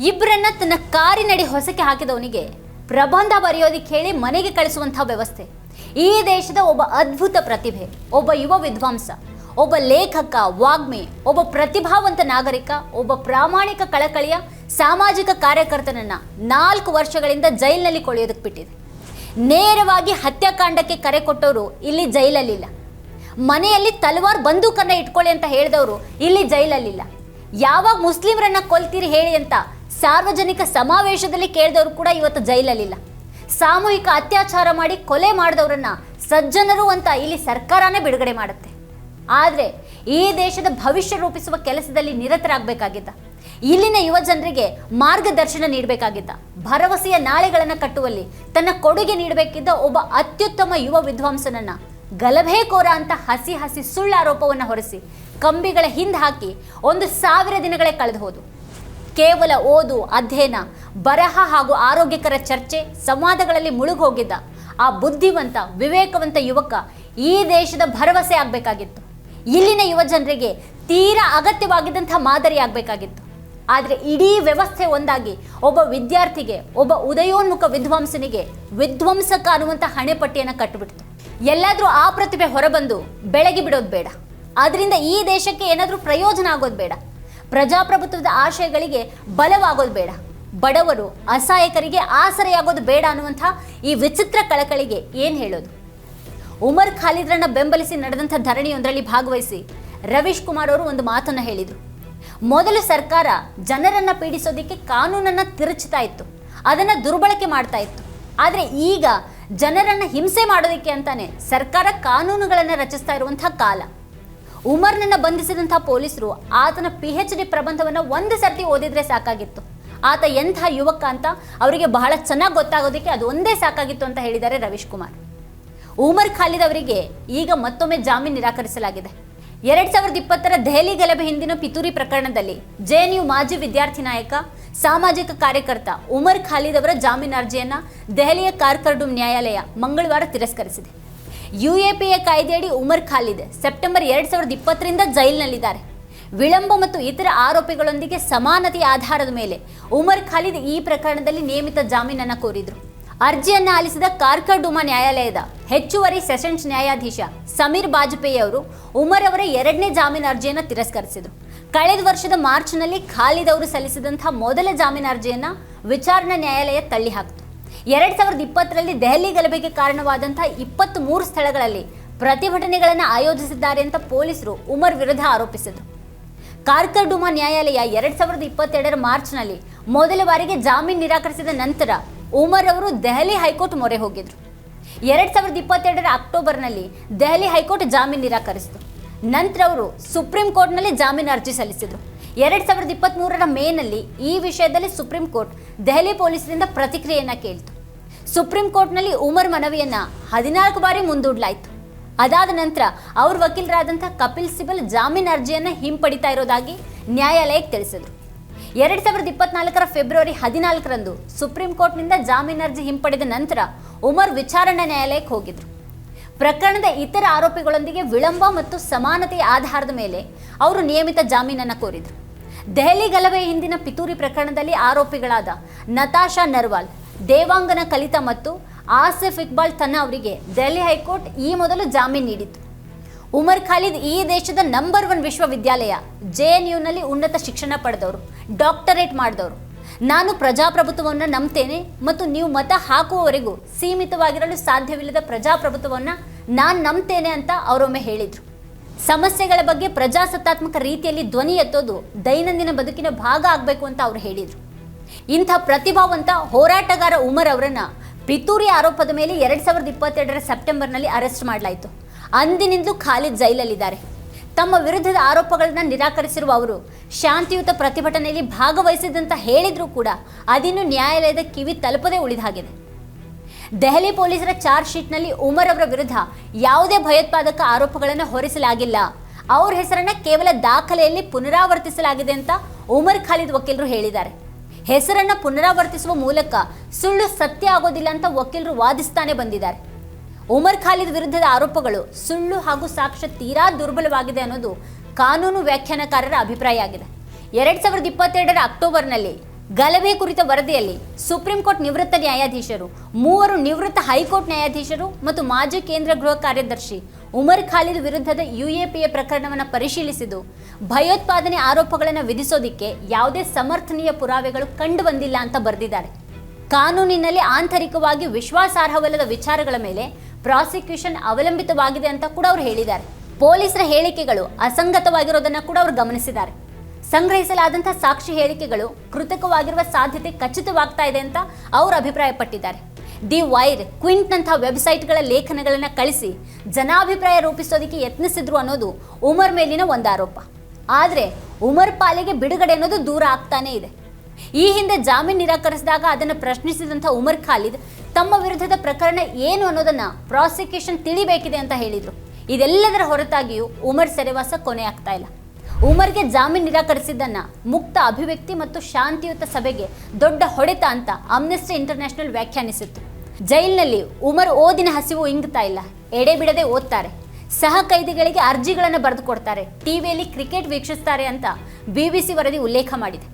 ಇಬ್ಬರನ್ನ ತನ್ನ ಕಾರಿನಡಿ ಹೊಸಕ್ಕೆ ಹಾಕಿದವನಿಗೆ ಪ್ರಬಂಧ ಬರೆಯೋದಿಕ್ಕೆ ಹೇಳಿ ಮನೆಗೆ ಕಳಿಸುವಂತಹ ವ್ಯವಸ್ಥೆ. ಈ ದೇಶದ ಒಬ್ಬ ಅದ್ಭುತ ಪ್ರತಿಭೆ, ಒಬ್ಬ ಯುವ ವಿದ್ವಾಂಸ, ಒಬ್ಬ ಲೇಖಕ, ವಾಗ್ಮಿ, ಒಬ್ಬ ಪ್ರತಿಭಾವಂತ ನಾಗರಿಕ, ಒಬ್ಬ ಪ್ರಾಮಾಣಿಕ ಕಳಕಳಿಯ ಸಾಮಾಜಿಕ ಕಾರ್ಯಕರ್ತನನ್ನ ನಾಲ್ಕು ವರ್ಷಗಳಿಂದ ಜೈಲಿನಲ್ಲಿ ಕೊಳೆಯೋದಕ್ಕೆ ಬಿಟ್ಟಿದೆ. ನೇರವಾಗಿ ಹತ್ಯಾಕಾಂಡಕ್ಕೆ ಕರೆ ಕೊಟ್ಟವರು ಇಲ್ಲಿ ಜೈಲಲ್ಲಿಲ್ಲ. ಮನೆಯಲ್ಲಿ ತಲವಾರ್ ಬಂದೂಕನ್ನ ಇಟ್ಕೊಳ್ಳಿ ಅಂತ ಹೇಳಿದವರು ಇಲ್ಲಿ ಜೈಲಲ್ಲಿಲ್ಲ. ಯಾವಾಗ ಮುಸ್ಲಿಮರನ್ನ ಕೊಲ್ತೀರಿ ಹೇಳಿ ಅಂತ ಸಾರ್ವಜನಿಕ ಸಮಾವೇಶದಲ್ಲಿ ಕೇಳಿದವರು ಕೂಡ ಇವತ್ತು ಜೈಲಲ್ಲಿಲ್ಲ. ಸಾಮೂಹಿಕ ಅತ್ಯಾಚಾರ ಮಾಡಿ ಕೊಲೆ ಮಾಡಿದವರನ್ನ ಸಜ್ಜನರು ಅಂತ ಇಲ್ಲಿ ಸರ್ಕಾರನೇ ಬಿಡುಗಡೆ ಮಾಡುತ್ತೆ. ಆದರೆ ಈ ದೇಶದ ಭವಿಷ್ಯ ರೂಪಿಸುವ ಕೆಲಸದಲ್ಲಿ ನಿರತರಾಗಬೇಕಾಗಿದ್ದ. ಇಲ್ಲಿನ ಯುವ ಜನರಿಗೆ ಮಾರ್ಗದರ್ಶನ ನೀಡಬೇಕಾಗಿದ್ದ. ಭರವಸೆಯ ನಾಳೆಗಳನ್ನು ಕಟ್ಟುವಲ್ಲಿ ತನ್ನ ಕೊಡುಗೆ ನೀಡಬೇಕಿದ್ದ ಒಬ್ಬ ಅತ್ಯುತ್ತಮ ಯುವ ವಿದ್ವಾಂಸನನ್ನ ಗಲಭೆಕೋರ ಅಂತ ಹಸಿ ಹಸಿ ಸುಳ್ಳು ಆರೋಪವನ್ನು ಹೊರಿಸಿ ಕಂಬಿಗಳ ಹಿಂದೆ ಹಾಕಿ ಒಂದು ಸಾವಿರ ದಿನಗಳೇ ಕಳೆದು ಹೋದು. ಕೇವಲ ಓದು, ಅಧ್ಯಯನ, ಬರಹ ಹಾಗೂ ಆರೋಗ್ಯಕರ ಚರ್ಚೆ ಸಂವಾದಗಳಲ್ಲಿ ಮುಳುಗೋಗಿದ್ದ ಆ ಬುದ್ಧಿವಂತ, ವಿವೇಕವಂತ ಯುವಕ ಈ ದೇಶದ ಭರವಸೆ ಆಗಬೇಕಾಗಿತ್ತು. ಇಲ್ಲಿನ ಯುವ ಜನರಿಗೆ ತೀರಾ ಅಗತ್ಯವಾಗಿದ್ದಂಥ ಮಾದರಿ ಆಗಬೇಕಾಗಿತ್ತು. ಆದರೆ ಇಡೀ ವ್ಯವಸ್ಥೆ ಒಂದಾಗಿ ಒಬ್ಬ ವಿದ್ಯಾರ್ಥಿಗೆ, ಒಬ್ಬ ಉದಯೋನ್ಮುಖ ವಿದ್ವಾಂಸನಿಗೆ ವಿಧ್ವಂಸಕ ಅನ್ನುವಂಥ ಹಣೆಪಟ್ಟಿಯನ್ನು ಕಟ್ಟಿಬಿಡ್ತು ಎಲ್ಲಾದರೂ ಆ ಪ್ರತಿಭೆ ಹೊರಬಂದು ಬೆಳಗಿ ಬಿಡೋದು ಬೇಡ. ಅದರಿಂದ ಈ ದೇಶಕ್ಕೆ ಏನಾದರೂ ಪ್ರಯೋಜನ ಆಗೋದು ಬೇಡ. ಪ್ರಜಾಪ್ರಭುತ್ವದ ಆಶಯಗಳಿಗೆ ಬಲವಾಗೋದು ಬೇಡ. ಬಡವರು ಅಸಹಾಯಕರಿಗೆ ಆಸರೆಯಾಗೋದು ಬೇಡ ಅನ್ನುವಂಥ ಈ ವಿಚಿತ್ರ ಕಳಕಳಿಗೆ ಏನು ಹೇಳೋದು? ಉಮರ್ ಖಾಲಿದ್ರನ್ನ ಬೆಂಬಲಿಸಿ ನಡೆದಂಥ ಧರಣಿಯೊಂದರಲ್ಲಿ ಭಾಗವಹಿಸಿ ರವೀಶ್ ಕುಮಾರ್ ಅವರು ಒಂದು ಮಾತನ್ನು ಹೇಳಿದರು. ಮೊದಲು ಸರ್ಕಾರ ಜನರನ್ನು ಪೀಡಿಸೋದಕ್ಕೆ ಕಾನೂನನ್ನು ತಿರುಚ್ತಾ ಇತ್ತು. ಅದನ್ನು ದುರ್ಬಳಕೆ ಮಾಡ್ತಾ ಇತ್ತು. ಆದರೆ ಈಗ ಜನರನ್ನು ಹಿಂಸೆ ಮಾಡೋದಕ್ಕೆ ಅಂತಾನೆ ಸರ್ಕಾರ ಕಾನೂನುಗಳನ್ನು ರಚಿಸ್ತಾ ಇರುವಂಥ ಕಾಲ. ಉಮರ್ನನ್ನ ಬಂಧಿಸಿದಂತಹ ಪೊಲೀಸರು ಆತನ ಪಿ ಎಚ್ ಡಿ ಪ್ರಬಂಧವನ್ನು ಒಂದು ಸರ್ತಿ ಓದಿದ್ರೆ ಸಾಕಾಗಿತ್ತು. ಆತ ಎಂಥ ಯುವಕ ಅಂತ ಅವರಿಗೆ ಬಹಳ ಚೆನ್ನಾಗಿ ಗೊತ್ತಾಗೋದಕ್ಕೆ ಅದು ಒಂದೇ ಸಾಕಾಗಿತ್ತು ಅಂತ ಹೇಳಿದ್ದಾರೆ ರವೀಶ್ ಕುಮಾರ್ ಉಮರ್ ಖಾಲಿದ್ ಅವರಿಗೆ ಈಗ ಮತ್ತೊಮ್ಮೆ ಜಾಮೀನು ನಿರಾಕರಿಸಲಾಗಿದೆ. ಎರಡ್ ಸಾವಿರದ ಇಪ್ಪತ್ತರ ದೆಹಲಿ ಗಲಭೆ ಹಿಂದಿನ ಪಿತೂರಿ ಪ್ರಕರಣದಲ್ಲಿ ಜೆಎನ್ಯು ಮಾಜಿ ವಿದ್ಯಾರ್ಥಿ ನಾಯಕ, ಸಾಮಾಜಿಕ ಕಾರ್ಯಕರ್ತ ಉಮರ್ ಖಾಲಿದ್ ಅವರ ಜಾಮೀನು ಅರ್ಜಿಯನ್ನ ದೆಹಲಿಯ ಕಾರ್ಕರ್ಡೂಮ್ ನ್ಯಾಯಾಲಯ ಮಂಗಳವಾರ ತಿರಸ್ಕರಿಸಿದೆ. ಯುಎಪಿಎ ಕಾಯ್ದೆಯಡಿ ಉಮರ್ ಖಾಲಿದ್. ಸೆಪ್ಟೆಂಬರ್ ಎರಡ್ ಸಾವಿರದ ಇಪ್ಪತ್ತರಿಂದ ಜೈಲಿನಲ್ಲಿದ್ದಾರೆ. ವಿಳಂಬ ಮತ್ತು ಇತರ ಆರೋಪಿಗಳೊಂದಿಗೆ ಸಮಾನತೆಯ ಆಧಾರದ ಮೇಲೆ ಉಮರ್ ಖಾಲಿದ್ ಈ ಪ್ರಕರಣದಲ್ಲಿ ನಿಯಮಿತ ಜಾಮೀನನ್ನು ಕೋರಿದ್ರು. ಅರ್ಜಿಯನ್ನು ಆಲಿಸಿದ ಕಾರ್ಕಡುಮಾ ನ್ಯಾಯಾಲಯದ ಹೆಚ್ಚುವರಿ ಸೆಷನ್ಸ್ ನ್ಯಾಯಾಧೀಶ ಸಮೀರ್ ಬಾಜಪೇಯಿ ಅವರು ಉಮರ್ ಅವರ ಎರಡನೇ ಜಾಮೀನು ಅರ್ಜಿಯನ್ನು ತಿರಸ್ಕರಿಸಿದರು. ಕಳೆದ ವರ್ಷದ ಮಾರ್ಚ್ನಲ್ಲಿ ಖಾಲಿದ್ ಅವರು ಸಲ್ಲಿಸಿದಂತಹ ಮೊದಲ ಜಾಮೀನು ಅರ್ಜಿಯನ್ನು ವಿಚಾರಣಾ ನ್ಯಾಯಾಲಯ ತಳ್ಳಿ ಹಾಕಿತು ಎರಡ್ ಸಾವಿರದ ಇಪ್ಪತ್ತರಲ್ಲಿ ದೆಹಲಿ ಗಲಭೆಗೆ ಕಾರಣವಾದಂತಹ ಇಪ್ಪತ್ತ್ ಮೂರು ಸ್ಥಳಗಳಲ್ಲಿ ಪ್ರತಿಭಟನೆಗಳನ್ನು ಆಯೋಜಿಸಿದ್ದಾರೆ ಅಂತ ಪೊಲೀಸರು ಉಮರ್ ವಿರುದ್ಧ ಆರೋಪಿಸಿದರು. ಕಾರ್ಕರ್ಡುಮಾ ನ್ಯಾಯಾಲಯ ಎರಡ್ ಸಾವಿರದ ಇಪ್ಪತ್ತೆರಡರ ಮಾರ್ಚ್ನಲ್ಲಿ ಮೊದಲ ಬಾರಿಗೆ ಜಾಮೀನು ನಿರಾಕರಿಸಿದ ನಂತರ ಉಮರ್ ಅವರು ದೆಹಲಿ ಹೈಕೋರ್ಟ್ ಮೊರೆ ಹೋಗಿದ್ರು. ಎರಡ್ ಸಾವಿರದ ಇಪ್ಪತ್ತೆರಡರ ಅಕ್ಟೋಬರ್ನಲ್ಲಿ ದೆಹಲಿ ಹೈಕೋರ್ಟ್ ಜಾಮೀನು ನಿರಾಕರಿಸಿತು ನಂತರ ಅವರು ಸುಪ್ರೀಂ ಕೋರ್ಟ್ನಲ್ಲಿ ಜಾಮೀನು ಅರ್ಜಿ ಸಲ್ಲಿಸಿದರು. ಎರಡ್ ಸಾವಿರದ ಇಪ್ಪತ್ತ್ಮೂರರ ಮೇನಲ್ಲಿ ಈ ವಿಷಯದಲ್ಲಿ ಸುಪ್ರೀಂ ಕೋರ್ಟ್ ದೆಹಲಿ ಪೊಲೀಸರಿಂದ ಪ್ರತಿಕ್ರಿಯೆಯನ್ನು ಕೇಳಿತು. ಸುಪ್ರೀಂ ಕೋರ್ಟ್ನಲ್ಲಿ ಉಮರ್ ಮನವಿಯನ್ನ ಹದಿನಾಲ್ಕು ಬಾರಿ ಮುಂದೂಡಲಾಯಿತು. ಅದಾದ ನಂತರ ಅವ್ರ ವಕೀಲರಾದಂಥ ಕಪಿಲ್ ಸಿಬಲ್ ಜಾಮೀನು ಅರ್ಜಿಯನ್ನು ಹಿಂಪಡಿತಾ ಇರೋದಾಗಿ ನ್ಯಾಯಾಲಯಕ್ಕೆ ತಿಳಿಸಿದರು. ಎರಡ್ ಸಾವಿರದ ಇಪ್ಪತ್ನಾಲ್ಕರ ಫೆಬ್ರವರಿ ಹದಿನಾಲ್ಕರಂದು ಸುಪ್ರೀಂ ಕೋರ್ಟ್ನಿಂದ ಜಾಮೀನು ಅರ್ಜಿ ಹಿಂಪಡೆದ ನಂತರ ಉಮರ್ ವಿಚಾರಣಾ ನ್ಯಾಯಾಲಯಕ್ಕೆ ಹೋಗಿದ್ರು. ಪ್ರಕರಣದ ಇತರ ಆರೋಪಿಗಳೊಂದಿಗೆ ವಿಳಂಬ ಮತ್ತು ಸಮಾನತೆಯ ಆಧಾರದ ಮೇಲೆ ಅವರು ನಿಯಮಿತ ಜಾಮೀನನ್ನು ಕೋರಿದರು. ದೆಹಲಿ ಗಲಭೆ ಹಿಂದಿನ ಪಿತೂರಿ ಪ್ರಕರಣದಲ್ಲಿ ಆರೋಪಿಗಳಾದ ನತಾಶಾ ನರ್ವಾಲ್ ದೇವಾಂಗನ ಕಲಿತ ಮತ್ತು ಆಸಿಫ್ ಇಕ್ಬಾಲ್ ತನ್ನ ಅವರಿಗೆ ದೆಹಲಿ ಹೈಕೋರ್ಟ್ ಈ ಮೊದಲು ಜಾಮೀನು ನೀಡಿತ್ತು. ಉಮರ್ ಖಾಲಿದ್ ಈ ದೇಶದ ನಂಬರ್ ಒನ್ ವಿಶ್ವವಿದ್ಯಾಲಯ, ಜೆ ಎನ್ ಯುನಲ್ಲಿ ಉನ್ನತ ಶಿಕ್ಷಣ ಪಡೆದವರು ಡಾಕ್ಟರೇಟ್ ಮಾಡಿದವರು. ನಾನು ಪ್ರಜಾಪ್ರಭುತ್ವವನ್ನು ನಂಬ್ತೇನೆ ಮತ್ತು ನೀವು ಮತ ಹಾಕುವವರೆಗೂ ಸೀಮಿತವಾಗಿರಲು ಸಾಧ್ಯವಿಲ್ಲದ ಪ್ರಜಾಪ್ರಭುತ್ವವನ್ನು ನಾನು ನಂಬ್ತೇನೆ ಅಂತ ಅವರೊಮ್ಮೆ ಹೇಳಿದರು. ಸಮಸ್ಯೆಗಳ ಬಗ್ಗೆ ಪ್ರಜಾಸತ್ತಾತ್ಮಕ ರೀತಿಯಲ್ಲಿ ಧ್ವನಿ ಎತ್ತೋದು ದೈನಂದಿನ ಬದುಕಿನ ಭಾಗ ಆಗಬೇಕು ಅಂತ ಅವರು ಹೇಳಿದರು. ಇಂಥ ಪ್ರತಿಭಾವಂತ ಹೋರಾಟಗಾರ ಉಮರ್ ಅವರನ್ನು ಪಿತೂರಿ ಆರೋಪದ ಮೇಲೆ ಎರಡು ಸಾವಿರದ ಇಪ್ಪತ್ತೆರಡರ ಸೆಪ್ಟೆಂಬರ್ನಲ್ಲಿ ಅರೆಸ್ಟ್ ಮಾಡಲಾಯಿತು. ಅಂದಿನಿಂದಲೂ ಖಾಲಿದ್ ಜೈಲಲ್ಲಿದ್ದಾರೆ. ತಮ್ಮ ವಿರುದ್ಧದ ಆರೋಪಗಳನ್ನು ನಿರಾಕರಿಸಿರುವ ಅವರು, ಶಾಂತಿಯುತ ಪ್ರತಿಭಟನೆಯಲ್ಲಿ ಭಾಗವಹಿಸಿದಂತ ಹೇಳಿದರೂ ಕೂಡ ಅದಿನ್ನು ನ್ಯಾಯಾಲಯದ ಕಿವಿ ತಲುಪದೇ ಉಳಿದ ಹಾಗಿದೆ ದೆಹಲಿ ಪೊಲೀಸರ ಚಾರ್ಜ್ ಶೀಟ್ನಲ್ಲಿ ಉಮರ್ ಅವರ ವಿರುದ್ಧ ಯಾವುದೇ ಭಯೋತ್ಪಾದಕ ಆರೋಪಗಳನ್ನು ಹೊರಿಸಲಾಗಿಲ್ಲ. ಅವ್ರ ಹೆಸರನ್ನ ಕೇವಲ ದಾಖಲೆಯಲ್ಲಿ ಪುನರಾವರ್ತಿಸಲಾಗಿದೆ ಅಂತ ಉಮರ್ ಖಾಲಿದ್ ವಕೀಲರು ಹೇಳಿದ್ದಾರೆ. ಹೆಸರನ್ನ ಪುನರಾವರ್ತಿಸುವ ಮೂಲಕ ಸುಳ್ಳು ಸತ್ಯ ಆಗೋದಿಲ್ಲ ಅಂತ ವಕೀಲರು ವಾದಿಸ್ತಾನೆ ಬಂದಿದ್ದಾರೆ. ಉಮರ್ ಖಾಲಿದ್ ವಿರುದ್ಧದ ಆರೋಪಗಳು ಸುಳ್ಳು ಹಾಗೂ ಸಾಕ್ಷ್ಯ ತೀರಾ ದುರ್ಬಲವಾಗಿದೆ ಅನ್ನೋದು ಕಾನೂನು ವ್ಯಾಖ್ಯಾನಕಾರರ ಅಭಿಪ್ರಾಯ ಆಗಿದೆ. ಎರಡ್ ಸಾವಿರದ ಇಪ್ಪತ್ತೆರಡರ ಅಕ್ಟೋಬರ್ನಲ್ಲಿ ಗಲಭೆ ಕುರಿತ ವರದಿಯಲ್ಲಿ ಸುಪ್ರೀಂ ಕೋರ್ಟ್ ನಿವೃತ್ತ ನ್ಯಾಯಾಧೀಶರು, ಮೂವರು ನಿವೃತ್ತ ಹೈಕೋರ್ಟ್ ನ್ಯಾಯಾಧೀಶರು ಮತ್ತು ಮಾಜಿ ಕೇಂದ್ರ ಗೃಹ ಕಾರ್ಯದರ್ಶಿ ಉಮರ್ ಖಾಲಿದ್ ವಿರುದ್ಧದ ಯುಎಪಿಎ ಪ್ರಕರಣವನ್ನು ಪರಿಶೀಲಿಸಿದ್ದು, ಭಯೋತ್ಪಾದನೆ ಆರೋಪಗಳನ್ನು ವಿಧಿಸೋದಿಕ್ಕೆ ಯಾವುದೇ ಸಮರ್ಥನೀಯ ಪುರಾವೆಗಳು ಕಂಡು ಬಂದಿಲ್ಲ ಅಂತ ಬರೆದಿದ್ದಾರೆ. ಕಾನೂನಿನಲ್ಲಿ ಆಂತರಿಕವಾಗಿ ವಿಶ್ವಾಸಾರ್ಹವಲ್ಲದ ವಿಚಾರಗಳ ಮೇಲೆ ಪ್ರಾಸಿಕ್ಯೂಷನ್ ಅವಲಂಬಿತವಾಗಿದೆ ಅಂತ ಕೂಡ ಅವರು ಹೇಳಿದ್ದಾರೆ. ಪೊಲೀಸರ ಹೇಳಿಕೆಗಳು ಅಸಂಗತವಾಗಿರೋದನ್ನು ಕೂಡ ಅವರು ಗಮನಿಸಿದ್ದಾರೆ. ಸಂಗ್ರಹಿಸಲಾದಂಥ ಸಾಕ್ಷಿ ಹೇಳಿಕೆಗಳು ಕೃತಕವಾಗಿರುವ ಸಾಧ್ಯತೆ ಖಚಿತವಾಗ್ತಾ ಇದೆ ಅಂತ ಅವರು ಅಭಿಪ್ರಾಯಪಟ್ಟಿದ್ದಾರೆ. ದಿ ವೈರ್ ಕ್ವಿಂಟ್ನಂಥ ವೆಬ್ಸೈಟ್ಗಳ ಲೇಖನಗಳನ್ನು ಕಳಿಸಿ ಜನಾಭಿಪ್ರಾಯ ರೂಪಿಸೋದಕ್ಕೆ ಯತ್ನಿಸಿದ್ರು ಅನ್ನೋದು ಉಮರ್ ಮೇಲಿನ ಒಂದು ಆರೋಪ ಆದರೆ ಉಮರ್ ಪಾಲಿಗೆ ಬಿಡುಗಡೆ ಅನ್ನೋದು ದೂರ ಆಗ್ತಾನೇ ಇದೆ. ಈ ಹಿಂದೆ ಜಾಮೀನು ನಿರಾಕರಿಸಿದಾಗ ಅದನ್ನು ಪ್ರಶ್ನಿಸಿದಂಥ ಉಮರ್ ಖಾಲಿದ್ ತಮ್ಮ ವಿರುದ್ಧದ ಪ್ರಕರಣ ಏನು ಅನ್ನೋದನ್ನು ಪ್ರಾಸಿಕ್ಯೂಷನ್ ತಿಳಿಬೇಕಿದೆ ಅಂತ ಹೇಳಿದರು. ಇದೆಲ್ಲದರ ಹೊರತಾಗಿಯೂ ಉಮರ್ ಸೆರೆವಾಸ ಕೊನೆ ಆಗ್ತಾ ಇಲ್ಲ. ಉಮರ್ಗೆ ಜಾಮೀನು ನಿರಾಕರಿಸಿದ್ದನ್ನು ಮುಕ್ತ ಅಭಿವ್ಯಕ್ತಿ ಮತ್ತು ಶಾಂತಿಯುತ ಸಭೆಗೆ ದೊಡ್ಡ ಹೊಡೆತ ಅಂತ ಅಮ್ನೆಸ್ಟಿ ಇಂಟರ್ನ್ಯಾಷನಲ್ ವ್ಯಾಖ್ಯಾನಿಸಿತ್ತು. ಜೈಲಿನಲ್ಲಿ ಉಮರ್ ಓದಿನ ಹಸಿವು ಇಂಗ್ತಾ ಇಲ್ಲ. ಎಡೆ ಬಿಡದೆ ಓದ್ತಾರೆ. ಸಹ ಕೈದಿಗಳಿಗೆ ಅರ್ಜಿಗಳನ್ನು ಬರೆದು ಕೊಡ್ತಾರೆ. ಟಿವಿಯಲ್ಲಿ ಕ್ರಿಕೆಟ್ ವೀಕ್ಷಿಸ್ತಾರೆ ಅಂತ ಬಿಬಿಸಿ ವರದಿ ಉಲ್ಲೇಖ ಮಾಡಿದೆ.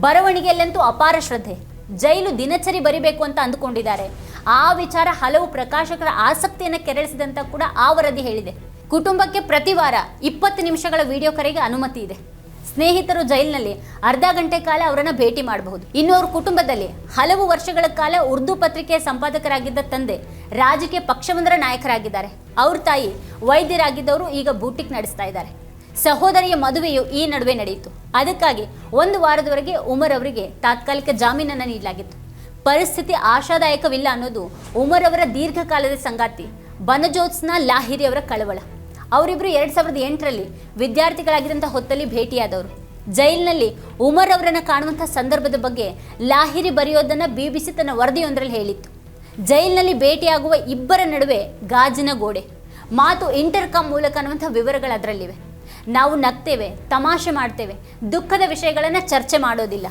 ಬರವಣಿಗೆಯಲ್ಲಂತೂ ಅಪಾರ ಶ್ರದ್ಧೆ. ಜೈಲು ದಿನಚರಿ ಬರಿಬೇಕು ಅಂತ ಅಂದುಕೊಂಡಿದ್ದಾರೆ. ಆ ವಿಚಾರ ಹಲವು ಪ್ರಕಾಶಕರ ಆಸಕ್ತಿಯನ್ನು ಕೆರಳಿಸಿದಂತ ಕೂಡ ಆ ವರದಿ ಹೇಳಿದೆ. ಕುಟುಂಬಕ್ಕೆ ಪ್ರತಿ ವಾರ ಇಪ್ಪತ್ತು ನಿಮಿಷಗಳ ವಿಡಿಯೋ ಕರೆಗೆ ಅನುಮತಿ ಇದೆ. ಸ್ನೇಹಿತರು ಜೈಲಿನಲ್ಲಿ ಅರ್ಧ ಗಂಟೆ ಕಾಲ ಅವರನ್ನ ಭೇಟಿ ಮಾಡಬಹುದು. ಇನ್ನು ಅವ್ರ ಕುಟುಂಬದಲ್ಲಿ ಹಲವು ವರ್ಷಗಳ ಕಾಲ ಉರ್ದು ಪತ್ರಿಕೆಯ ಸಂಪಾದಕರಾಗಿದ್ದ ತಂದೆ ರಾಜಕೀಯ ಪಕ್ಷವೊಂದರ ನಾಯಕರಾಗಿದ್ದಾರೆ. ಅವ್ರ ತಾಯಿ ವೈದ್ಯರಾಗಿದ್ದವರು ಈಗ ಬೂಟಿಕ್ ನಡೆಸ್ತಾ ಇದ್ದಾರೆ. ಸಹೋದರಿಯ ಮದುವೆಯು ಈ ನಡುವೆ ನಡೆಯಿತು. ಅದಕ್ಕಾಗಿ ಒಂದು ವಾರದವರೆಗೆ ಉಮರ್ ಅವರಿಗೆ ತಾತ್ಕಾಲಿಕ ಜಾಮೀನನ್ನು ನೀಡಲಾಗಿತ್ತು. ಪರಿಸ್ಥಿತಿ ಆಶಾದಾಯಕವಿಲ್ಲ ಅನ್ನೋದು ಉಮರ್ ಅವರ ದೀರ್ಘಕಾಲದ ಸಂಗಾತಿ ಬನಜೋತ್ಸ್ನ ಲಾಹಿರಿ ಅವರ ಕಳವಳ. ಅವರಿಬ್ಬರು ಎರಡ್ ಸಾವಿರದ ಎಂಟರಲ್ಲಿ ವಿದ್ಯಾರ್ಥಿಗಳಾಗಿದ್ದಂಥ ಹೊತ್ತಲ್ಲಿ ಭೇಟಿಯಾದವರು. ಜೈಲಿನಲ್ಲಿ ಉಮರ್ ಅವರನ್ನು ಕಾಣುವಂಥ ಸಂದರ್ಭದ ಬಗ್ಗೆ ಲಾಹಿರಿ ಬರೆಯೋದನ್ನ ಬಿಬಿಸಿ ತನ್ನ ವರದಿಯೊಂದರಲ್ಲಿ ಹೇಳಿತ್ತು. ಜೈಲಿನಲ್ಲಿ ಭೇಟಿಯಾಗುವ ಇಬ್ಬರ ನಡುವೆ ಗಾಜಿನ ಗೋಡೆ. ಮಾತು ಇಂಟರ್ಕಾಮ್ ಮೂಲಕ ಅನ್ನುವಂಥ ವಿವರಗಳು ಅದರಲ್ಲಿವೆ. ನಾವು ನಗ್ತೇವೆ, ತಮಾಷೆ ಮಾಡ್ತೇವೆ, ದುಃಖದ ವಿಷಯಗಳನ್ನು ಚರ್ಚೆ ಮಾಡೋದಿಲ್ಲ.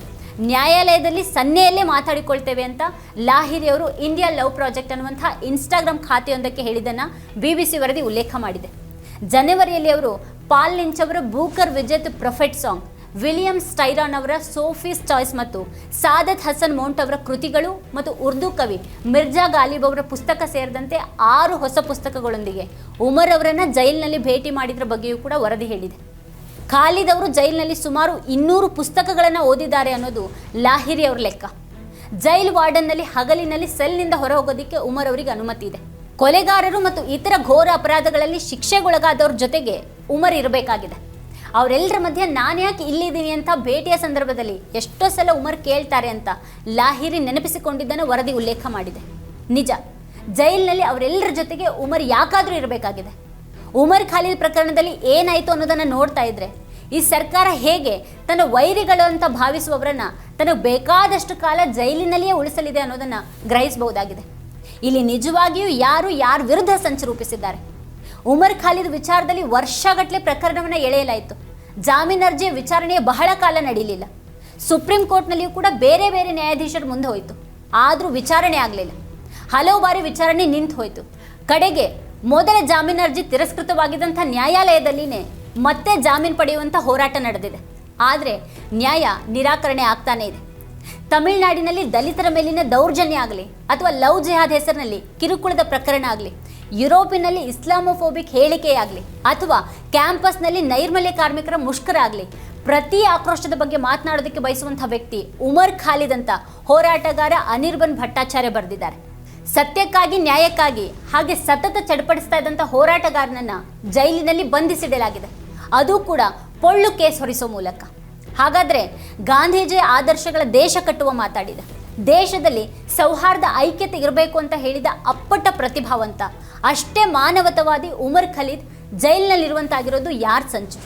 ನ್ಯಾಯಾಲಯದಲ್ಲಿ ಸನ್ನೆಯಲ್ಲೇ ಮಾತಾಡಿಕೊಳ್ತೇವೆ ಅಂತ ಲಾಹಿರಿ ಅವರು ಇಂಡಿಯಾ ಲವ್ ಪ್ರಾಜೆಕ್ಟ್ ಅನ್ನುವಂಥ ಇನ್ಸ್ಟಾಗ್ರಾಮ್ ಖಾತೆಯೊಂದಕ್ಕೆ ಹೇಳಿದ್ದನ್ನು ಬಿ ಬಿ ಸಿ ವರದಿ ಉಲ್ಲೇಖ ಮಾಡಿದೆ. ಜನವರಿಯಲ್ಲಿ ಅವರು ಪಾಲ್ ಲಿಂಚ್ ಅವರ ಬೂಕರ್ ವಿಜೇತ್ ಪ್ರೊಫೆಟ್ ಸಾಂಗ್, ವಿಲಿಯಂ ಸ್ಟೈರಾನ್ ಅವರ ಸೋಫೀಸ್ ಚಾಯ್ಸ್ ಮತ್ತು ಸಾದತ್ ಹಸನ್ ಮೌಂಟ್ ಅವರ ಕೃತಿಗಳು ಮತ್ತು ಉರ್ದು ಕವಿ ಮಿರ್ಜಾ ಗಾಲಿಬ್ ಅವರ ಪುಸ್ತಕ ಸೇರಿದಂತೆ ಆರು ಹೊಸ ಪುಸ್ತಕಗಳೊಂದಿಗೆ ಉಮರ್ ಅವರನ್ನು ಜೈಲಿನಲ್ಲಿ ಭೇಟಿ ಮಾಡಿದ್ರ ಬಗ್ಗೆಯೂ ಕೂಡ ವರದಿ ಹೇಳಿದೆ. ಖಾಲಿದ್ ಅವರು ಜೈಲಿನಲ್ಲಿ ಸುಮಾರು ಇನ್ನೂರು ಪುಸ್ತಕಗಳನ್ನು ಓದಿದ್ದಾರೆ ಅನ್ನೋದು ಲಾಹಿರಿ ಅವರ ಲೆಕ್ಕ. ಜೈಲ್ ವಾರ್ಡನ್ನಲ್ಲಿ ಹಗಲಿನಲ್ಲಿ ಸೆಲ್ನಿಂದ ಹೊರ ಹೋಗೋದಕ್ಕೆ ಉಮರ್ ಅವರಿಗೆ ಅನುಮತಿ ಇದೆ. ಕೊಲೆಗಾರರು ಮತ್ತು ಇತರ ಘೋರ ಅಪರಾಧಗಳಲ್ಲಿ ಶಿಕ್ಷೆಗೊಳಗಾದವ್ರ ಜೊತೆಗೆ ಉಮರ್ ಇರಬೇಕಾಗಿದೆ. ಅವರೆಲ್ಲರ ಮಧ್ಯೆ ನಾನು ಯಾಕೆ ಇಲ್ಲಿದ್ದೀನಿ ಅಂತ ಭೇಟಿಯ ಸಂದರ್ಭದಲ್ಲಿ ಎಷ್ಟೋ ಸಲ ಉಮರ್ ಕೇಳ್ತಾರೆ ಅಂತ ಲಾಹಿರಿ ನೆನಪಿಸಿಕೊಂಡಿದ್ದನ್ನು ವರದಿ ಉಲ್ಲೇಖ ಮಾಡಿದೆ. ನಿಜ, ಜೈಲಿನಲ್ಲಿ ಅವರೆಲ್ಲರ ಜೊತೆಗೆ ಉಮರ್ ಯಾಕಾದರೂ ಇರಬೇಕಾಗಿದೆ. ಉಮರ್ ಖಾಲಿ ಪ್ರಕರಣದಲ್ಲಿ ಏನಾಯಿತು ಅನ್ನೋದನ್ನು ನೋಡ್ತಾ ಇದ್ರೆ, ಈ ಸರ್ಕಾರ ಹೇಗೆ ತನ್ನ ವೈರಿಗಳು ಅಂತ ಭಾವಿಸುವವರನ್ನ ತನಗೆ ಬೇಕಾದಷ್ಟು ಕಾಲ ಜೈಲಿನಲ್ಲಿಯೇ ಉಳಿಸಲಿದೆ ಅನ್ನೋದನ್ನು ಗ್ರಹಿಸಬಹುದಾಗಿದೆ. ಇಲ್ಲಿ ನಿಜವಾಗಿಯೂ ಯಾರು ಯಾರ ವಿರುದ್ಧ ಸಂಚು ರೂಪಿಸಿದ್ದಾರೆ? ಉಮರ್ ಖಾಲಿದ್ ವಿಚಾರದಲ್ಲಿ ವರ್ಷಗಟ್ಟಲೆ ಪ್ರಕರಣವನ್ನು ಎಳೆಯಲಾಯಿತು. ಜಾಮೀನು ಅರ್ಜಿಯ ವಿಚಾರಣೆ ಬಹಳ ಕಾಲ ನಡೀಲಿಲ್ಲ. ಸುಪ್ರೀಂ ಕೋರ್ಟ್ನಲ್ಲಿಯೂ ಕೂಡ ಬೇರೆ ಬೇರೆ ನ್ಯಾಯಾಧೀಶರ ಮುಂದೆ ಹೋಯಿತು. ಆದರೂ ವಿಚಾರಣೆ ಆಗಲಿಲ್ಲ. ಹಲವು ಬಾರಿ ವಿಚಾರಣೆ ನಿಂತು ಹೋಯಿತು. ಕಡೆಗೆ ಮೊದಲ ಜಾಮೀನು ಅರ್ಜಿ ತಿರಸ್ಕೃತವಾಗಿದ್ದಂಥ ನ್ಯಾಯಾಲಯದಲ್ಲಿನೇ ಮತ್ತೆ ಜಾಮೀನು ಪಡೆಯುವಂಥ ಹೋರಾಟ ನಡೆದಿದೆ. ಆದರೆ ನ್ಯಾಯ ನಿರಾಕರಣೆ ಆಗ್ತಾನೇ ಇದೆ. ತಮಿಳುನಾಡಿನಲ್ಲಿ ದಲಿತರ ಮೇಲಿನ ದೌರ್ಜನ್ಯ ಆಗಲಿ ಅಥವಾ ಲವ್ ಜೆಹಾದ್ ಹೆಸರಿನಲ್ಲಿ ಕಿರುಕುಳದ ಪ್ರಕರಣ ಆಗಲಿ, ಯುರೋಪಿನಲ್ಲಿ ಇಸ್ಲಾಮೋಫೋಬಿಕ್ ಹೇಳಿಕೆಯಾಗಲಿ ಅಥವಾ ಕ್ಯಾಂಪಸ್ನಲ್ಲಿ ನೈರ್ಮಲ್ಯ ಕಾರ್ಮಿಕರ ಮುಷ್ಕರ ಆಗಲಿ, ಪ್ರತಿ ಆಕ್ರೋಶದ ಬಗ್ಗೆ ಮಾತನಾಡೋದಕ್ಕೆ ಬಯಸುವಂಥ ವ್ಯಕ್ತಿ ಉಮರ್ ಖಾಲಿದ್ ಹೋರಾಟಗಾರ ಅನಿರ್ಬನ್ ಭಟ್ಟಾಚಾರ್ಯ ಬರೆದಿದ್ದಾರೆ. ಸತ್ಯಕ್ಕಾಗಿ, ನ್ಯಾಯಕ್ಕಾಗಿ ಹಾಗೆ ಸತತ ಚಡಪಡಿಸ್ತಾ ಇದ್ದಂಥ ಹೋರಾಟಗಾರನನ್ನು ಜೈಲಿನಲ್ಲಿ ಬಂಧಿಸಿಡಲಾಗಿದೆ. ಅದು ಕೂಡ ಪೊಳ್ಳು ಕೇಸ್ ಹೊರಿಸೋ ಮೂಲಕ. ಹಾಗಾದ್ರೆ ಗಾಂಧೀಜಿ ಆದರ್ಶಗಳ ದೇಶ ಕಟ್ಟುವ ಮಾತಾಡಿದ. ದೇಶದಲ್ಲಿ ಸೌಹಾರ್ದ ಐಕ್ಯತೆ ಇರಬೇಕು ಅಂತ ಹೇಳಿದ ಅಪ್ಪಟ ಪ್ರತಿಭಾವಂತ, ಅಷ್ಟೇ ಮಾನವತವಾದಿ ಉಮರ್ ಖಲೀದ್ ಜೈಲಿನಲ್ಲಿರುವಂತಾಗಿರೋದು ಯಾರ್ ಸಂಚು?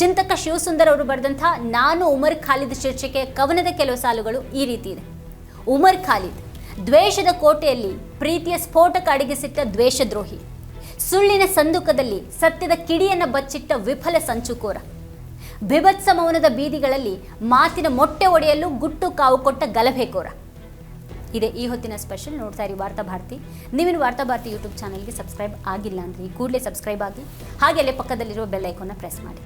ಚಿಂತಕ ಶಿವಸುಂದರ್ ಅವರು ಬರೆದಂಥ ನಾನು ಉಮರ್ ಖಾಲಿದ್ ಶೀರ್ಷಿಕೆ ಕವನದ ಕೆಲವು ಸಾಲುಗಳು ಈ ರೀತಿ ಇದೆ. ಉಮರ್ ಖಾಲಿದ್, ದ್ವೇಷದ ಕೋಟೆಯಲ್ಲಿ ಪ್ರೀತಿಯ ಸ್ಫೋಟಕ ಅಡಗಿಸಿಟ್ಟ ದ್ವೇಷದ್ರೋಹಿ, ಸುಳ್ಳಿನ ಸಂದುಕದಲ್ಲಿ ಸತ್ಯದ ಕಿಡಿಯನ್ನು ಬಚ್ಚಿಟ್ಟ ವಿಫಲ ಸಂಚುಕೋರ. ಬಿಭತ್ಸ ಮೌನದ ಬೀದಿಗಳಲ್ಲಿ ಮಾತಿನ ಮೊಟ್ಟೆ ಒಡೆಯಲು ಗುಟ್ಟು ಕಾವು ಕೊಟ್ಟ ಗಲಭೆಕೋರ ಇದೆ ಈ ಹೊತ್ತಿನ ಸ್ಪೆಷಲ್ ನೋಡ್ತಾ ಇರಿ ವಾರ್ತಾ ಭಾರತಿ. ನೀವಿನ ವಾರ್ತಾ ಭಾರತಿ ಯೂಟ್ಯೂಬ್ ಚಾನಲ್ಗೆ ಸಬ್ಸ್ಕ್ರೈಬ್ ಆಗಿಲ್ಲ ಅಂದರೆ ಕೂಡಲೇ ಸಬ್ಸ್ಕ್ರೈಬ್ ಆಗಿ ಹಾಗೆ ಅಲ್ಲೇ ಪಕ್ಕದಲ್ಲಿರುವ ಬೆಲ್ ಪ್ರೆಸ್ ಮಾಡಿ.